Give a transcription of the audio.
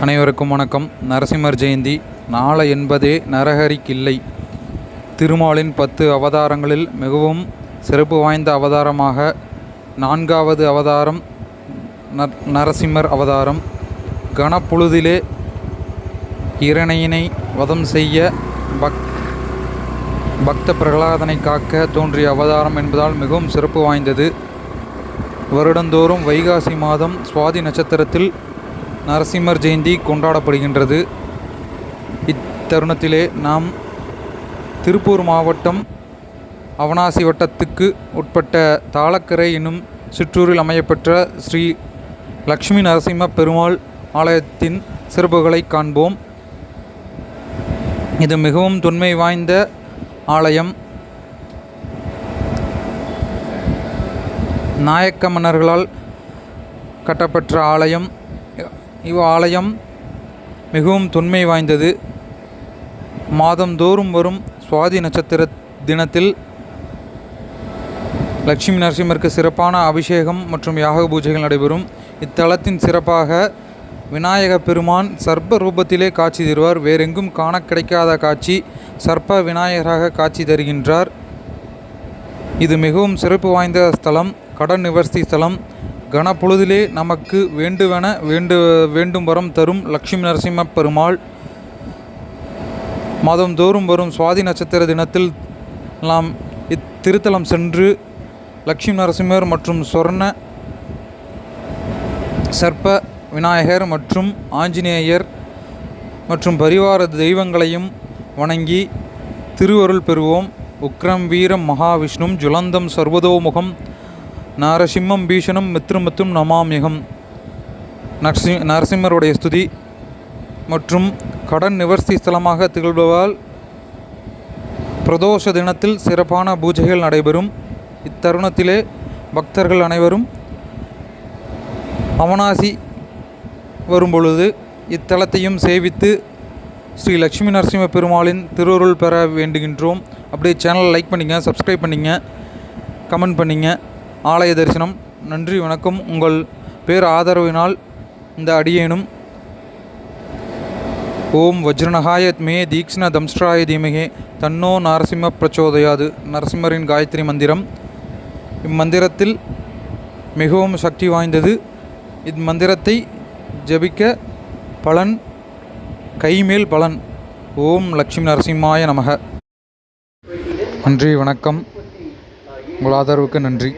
அனைவருக்கும் வணக்கம். நரசிம்மர் ஜெயந்தி நாளை என்பதே நரஹரிக்கில்லை. திருமாலின் பத்து அவதாரங்களில் மிகவும் சிறப்பு வாய்ந்த அவதாரமாக நான்காவது அவதாரம் நர் நரசிம்மர் அவதாரம். கணப்பொழுதிலே இரணையினை வதம் செய்ய பக் பக்த பிரகலாதனை காக்க தோன்றிய அவதாரம் என்பதால் மிகவும் சிறப்பு வாய்ந்தது. வருடந்தோறும் வைகாசி மாதம் சுவாதி நட்சத்திரத்தில் நரசிம்மர் ஜெயந்தி கொண்டாடப்படுகின்றது. இத்தருணத்திலே நாம் திருப்பூர் மாவட்டம் அவனாசி வட்டத்துக்கு உட்பட்ட தாளக்கரை என்னும் சிற்றூரில் அமையப்பெற்ற ஸ்ரீ லக்ஷ்மி நரசிம்ம பெருமாள் ஆலயத்தின் சிறப்புகளை காண்போம். இது மிகவும் தொன்மை வாய்ந்த ஆலயம். நாயக்க மன்னர்களால் கட்டப்பெற்ற ஆலயம். இவ் ஆலயம் மிகவும் தொன்மை வாய்ந்தது. மாதந்தோறும் வரும் சுவாதி நட்சத்திர தினத்தில் லட்சுமி நரசிம்மருக்கு சிறப்பான அபிஷேகம் மற்றும் யாக பூஜைகள் நடைபெறும். இத்தலத்தின் சிறப்பாக விநாயக பெருமான் சர்ப்ப ரூபத்திலே காட்சி தருவார். வேறெங்கும் காண கிடைக்காத காட்சி சர்ப்ப விநாயகராக காட்சி தருகின்றார். இது மிகவும் சிறப்பு வாய்ந்த ஸ்தலம் கடன் நிவர்த்தி ஸ்தலம். கனப்பொழுதிலே நமக்கு வேண்டுவன வேண்டு வேண்டும் வரம் தரும் லக்ஷ்மி நரசிம்ம பெருமாள். மாதந்தோறும் வரும் சுவாதி நட்சத்திர தினத்தில் நாம் இத்திருத்தலம் சென்று லக்ஷ்மி நரசிம்மர் மற்றும் சொர்ண சர்ப்ப விநாயகர் மற்றும் ஆஞ்சநேயர் மற்றும் பரிவார தெய்வங்களையும் வணங்கி திருவருள் பெறுவோம். உக்ரம் வீரம் மகாவிஷ்ணும் ஜுலந்தம் சர்வதோமுகம். நாரசிம்மம் பீஷணம் மித்ருமித்ரும் நமாமியகம். நரசி நரசிம்மருடைய ஸ்துதி மற்றும் கடன் நிவர்த்தி ஸ்தலமாக திகழ்பவால் பிரதோஷ தினத்தில் சிறப்பான பூஜைகள் நடைபெறும். இத்தருணத்திலே பக்தர்கள் அனைவரும் அவனாசி வரும்பொழுது இத்தலத்தையும் சேவித்து ஸ்ரீ லக்ஷ்மி நரசிம்ம பெருமாளின் திருவருள் பெற வேண்டுகின்றோம். அப்படியே சேனலை லைக் பண்ணிங்க சப்ஸ்கிரைப் பண்ணிங்க கமெண்ட் பண்ணிங்க. ஆலய தரிசனம். நன்றி வணக்கம். உங்கள் பேர் ஆதரவினால் இந்த அடியேனும். ஓம் வஜ்ரனகாய மே தீக்ஷண தம்ஸ்ட்ராய தீமகே. தன்னோ நரசிம்ம பிரச்சோதயாது. நரசிம்மரின் காயத்ரி மந்திரம். இம்மந்திரத்தில் மிகவும் சக்தி வாய்ந்தது. இம்மந்திரத்தை ஜபிக்க பலன் கைமேல் பலன். ஓம் லக்ஷ்மி நரசிம்மாய நமக. நன்றி வணக்கம். உங்கள் ஆதரவுக்கு நன்றி.